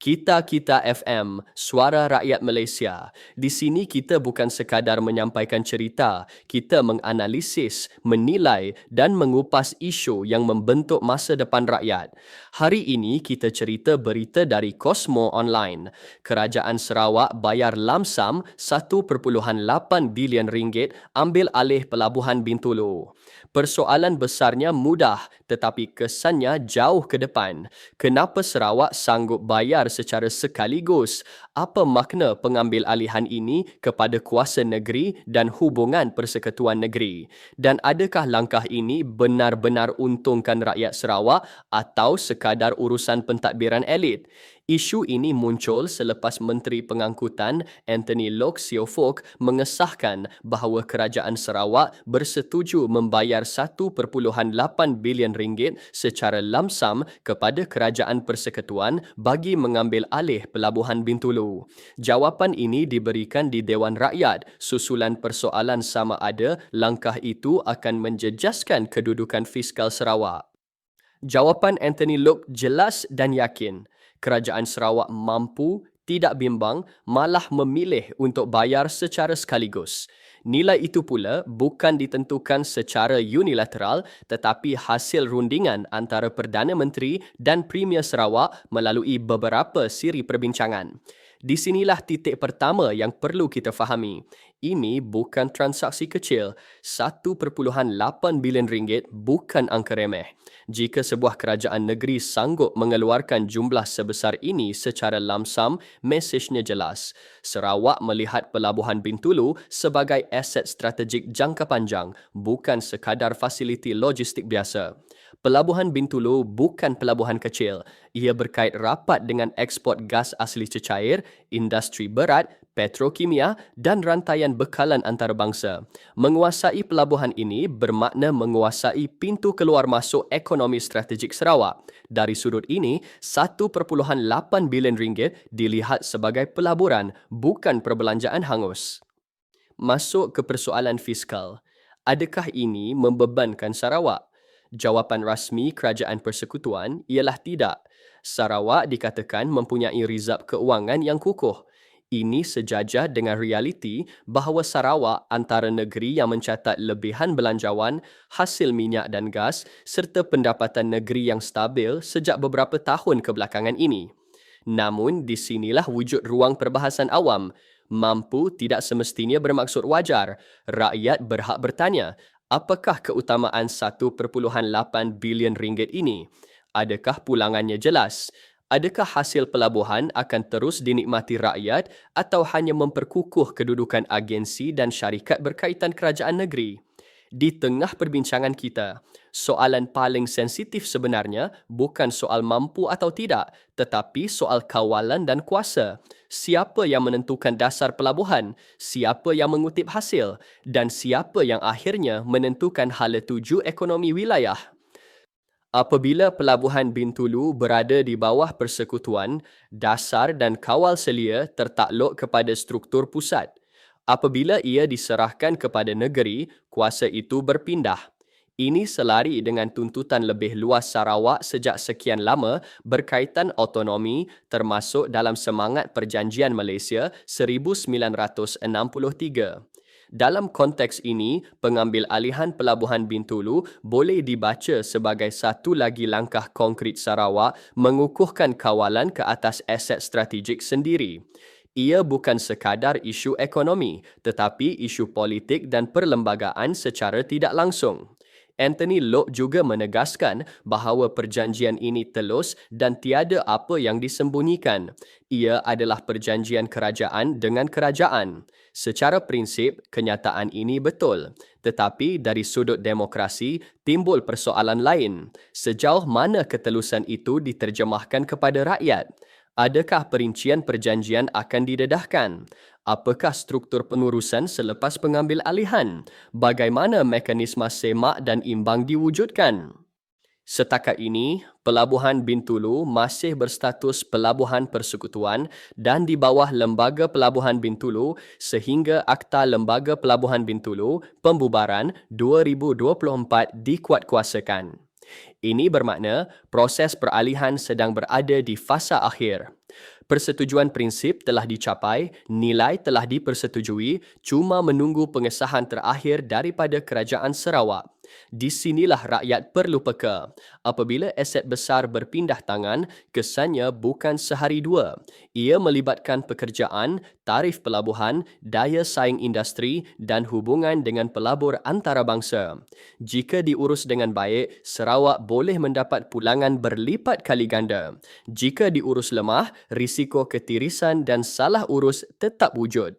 Kita Kita FM, Suara Rakyat Malaysia. Di sini kita bukan sekadar menyampaikan cerita, kita menganalisis, menilai dan mengupas isu yang membentuk masa depan rakyat. Hari ini kita cerita berita dari Cosmo Online. Kerajaan Sarawak bayar lamsam 1.8 bilion ringgit ambil alih pelabuhan Bintulu. Persoalan besarnya mudah tetapi kesannya jauh ke depan. Kenapa Sarawak sanggup bayar secara sekaligus? Apa makna pengambil alihan ini kepada kuasa negeri dan hubungan persekutuan negeri? Dan adakah langkah ini benar-benar untungkan rakyat Sarawak atau sekadar urusan pentadbiran elit? Isu ini muncul selepas Menteri Pengangkutan Anthony Lok Seo Fok mengesahkan bahawa kerajaan Sarawak bersetuju membayar 1.8 bilion ringgit secara lamsam kepada kerajaan persekutuan bagi mengambil alih pelabuhan Bintulu. Jawapan ini diberikan di Dewan Rakyat susulan persoalan sama ada langkah itu akan menjejaskan kedudukan fiskal Sarawak. Jawapan Anthony Lok jelas dan yakin kerajaan Sarawak mampu, tidak bimbang, malah memilih untuk bayar secara sekaligus. Nilai itu pula bukan ditentukan secara unilateral tetapi hasil rundingan antara Perdana Menteri dan Premier Sarawak melalui beberapa siri perbincangan. Di sinilah titik pertama yang perlu kita fahami. Ini bukan transaksi kecil. 1.8 bilion ringgit bukan angka remeh. Jika sebuah kerajaan negeri sanggup mengeluarkan jumlah sebesar ini secara lamsam, mesejnya jelas. Sarawak melihat pelabuhan Bintulu sebagai aset strategik jangka panjang, bukan sekadar fasiliti logistik biasa. Pelabuhan Bintulu bukan pelabuhan kecil. Ia berkait rapat dengan ekspor gas asli cecair, industri berat, petrokimia dan rantaian bekalan antarabangsa. Menguasai pelabuhan ini bermakna menguasai pintu keluar masuk ekonomi strategik Sarawak. Dari sudut ini, 1.8 bilion ringgit dilihat sebagai pelaburan, bukan perbelanjaan hangus. Masuk ke persoalan fiskal. Adakah ini membebankan Sarawak? Jawapan rasmi Kerajaan Persekutuan ialah tidak. Sarawak dikatakan mempunyai rizab keuangan yang kukuh. Ini sejajar dengan realiti bahawa Sarawak antara negeri yang mencatat lebihan belanjawan, hasil minyak dan gas serta pendapatan negeri yang stabil sejak beberapa tahun kebelakangan ini. Namun di sinilah wujud ruang perbahasan awam. Mampu tidak semestinya bermaksud wajar. Rakyat berhak bertanya, Apakah keutamaan 1.8 bilion ringgit ini? Adakah pulangannya jelas? Adakah hasil pelabuhan akan terus dinikmati rakyat atau hanya memperkukuh kedudukan agensi dan syarikat berkaitan kerajaan negeri? Di tengah perbincangan kita, soalan paling sensitif sebenarnya bukan soal mampu atau tidak, tetapi soal kawalan dan kuasa. Siapa yang menentukan dasar pelabuhan, siapa yang mengutip hasil dan siapa yang akhirnya menentukan hala tuju ekonomi wilayah. Apabila pelabuhan Bintulu berada di bawah persekutuan, dasar dan kawal selia tertakluk kepada struktur pusat. Apabila ia diserahkan kepada negeri, kuasa itu berpindah. Ini selari dengan tuntutan lebih luas Sarawak sejak sekian lama berkaitan autonomi termasuk dalam semangat Perjanjian Malaysia 1963. Dalam konteks ini, pengambil alihan Pelabuhan Bintulu boleh dibaca sebagai satu lagi langkah konkret Sarawak mengukuhkan kawalan ke atas aset strategik sendiri. Ia bukan sekadar isu ekonomi, tetapi isu politik dan perlembagaan secara tidak langsung. Anthony Lok juga menegaskan bahawa perjanjian ini telus dan tiada apa yang disembunyikan. Ia adalah perjanjian kerajaan dengan kerajaan. Secara prinsip, kenyataan ini betul. Tetapi dari sudut demokrasi, timbul persoalan lain. Sejauh mana ketelusan itu diterjemahkan kepada rakyat? Adakah perincian perjanjian akan didedahkan? Apakah struktur pengurusan selepas pengambil alihan? Bagaimana mekanisme semak dan imbang diwujudkan? Setakat ini, Pelabuhan Bintulu masih berstatus Pelabuhan Persekutuan dan di bawah Lembaga Pelabuhan Bintulu sehingga Akta Lembaga Pelabuhan Bintulu Pembubaran 2024 dikuatkuasakan. Ini bermakna proses peralihan sedang berada di fasa akhir. Persetujuan prinsip telah dicapai, nilai telah dipersetujui, cuma menunggu pengesahan terakhir daripada Kerajaan Sarawak. Di sinilah rakyat perlu peka. Apabila aset besar berpindah tangan, kesannya bukan sehari dua. Ia melibatkan pekerjaan, tarif pelabuhan, daya saing industri dan hubungan dengan pelabur antarabangsa. Jika diurus dengan baik, Sarawak boleh mendapat pulangan berlipat kali ganda. Jika diurus lemah, risiko ketirisan dan salah urus tetap wujud.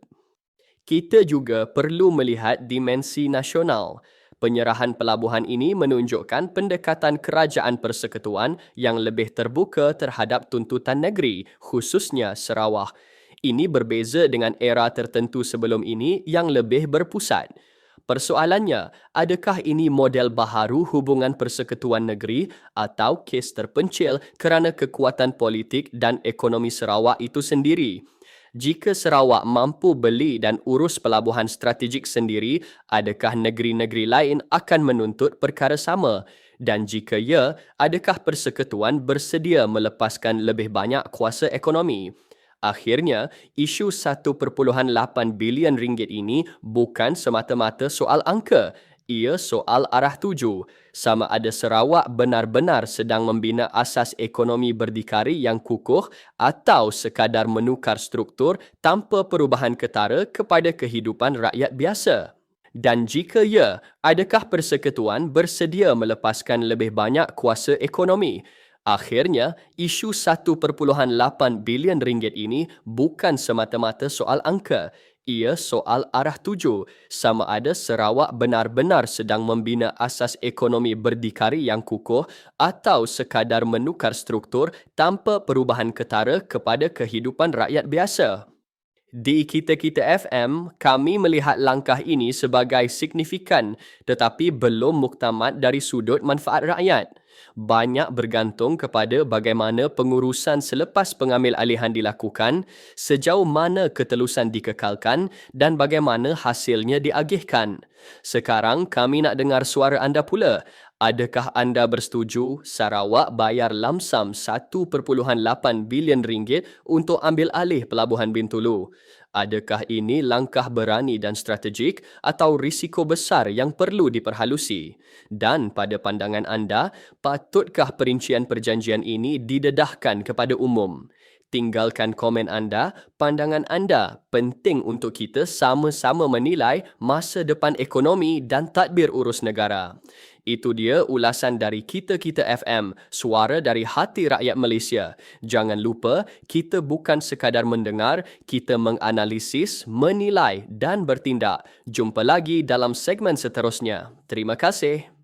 Kita juga perlu melihat dimensi nasional. Penyerahan pelabuhan ini menunjukkan pendekatan kerajaan persekutuan yang lebih terbuka terhadap tuntutan negeri, khususnya Sarawak. Ini berbeza dengan era tertentu sebelum ini yang lebih berpusat. Persoalannya, adakah ini model baharu hubungan persekutuan negeri atau kes terpencil kerana kekuatan politik dan ekonomi Sarawak itu sendiri? Jika Sarawak mampu beli dan urus pelabuhan strategik sendiri, adakah negeri-negeri lain akan menuntut perkara sama? Dan jika ya, adakah persekutuan bersedia melepaskan lebih banyak kuasa ekonomi? Akhirnya, isu 1.8 bilion ringgit ini bukan semata-mata soal angka, ia soal arah tuju. Sama ada Sarawak benar-benar sedang membina asas ekonomi berdikari yang kukuh atau sekadar menukar struktur tanpa perubahan ketara kepada kehidupan rakyat biasa. Dan jika ya, adakah persekutuan bersedia melepaskan lebih banyak kuasa ekonomi? Akhirnya, isu 1.8 bilion ringgit ini bukan semata-mata soal angka ia soal arah tuju sama ada Sarawak benar-benar sedang membina asas ekonomi berdikari yang kukuh atau sekadar menukar struktur tanpa perubahan ketara kepada kehidupan rakyat biasa. Di Kita-Kita FM, kami melihat langkah ini sebagai signifikan tetapi belum muktamad dari sudut manfaat rakyat banyak bergantung kepada bagaimana pengurusan selepas pengambil alihan dilakukan, sejauh mana ketelusan dikekalkan dan bagaimana hasilnya diagihkan. Sekarang kami nak dengar suara anda pula. Adakah anda bersetuju Sarawak bayar lamsam 1.8 bilion ringgit untuk ambil alih pelabuhan Bintulu? Adakah ini langkah berani dan strategik atau risiko besar yang perlu diperhalusi? Dan pada pandangan anda, patutkah perincian perjanjian ini didedahkan kepada umum? Tinggalkan komen anda, pandangan anda penting untuk kita sama-sama menilai masa depan ekonomi dan tadbir urus negara. Itu dia ulasan dari Kita Kita FM, suara dari hati rakyat Malaysia. Jangan lupa, kita bukan sekadar mendengar, kita menganalisis, menilai dan bertindak. Jumpa lagi dalam segmen seterusnya. Terima kasih.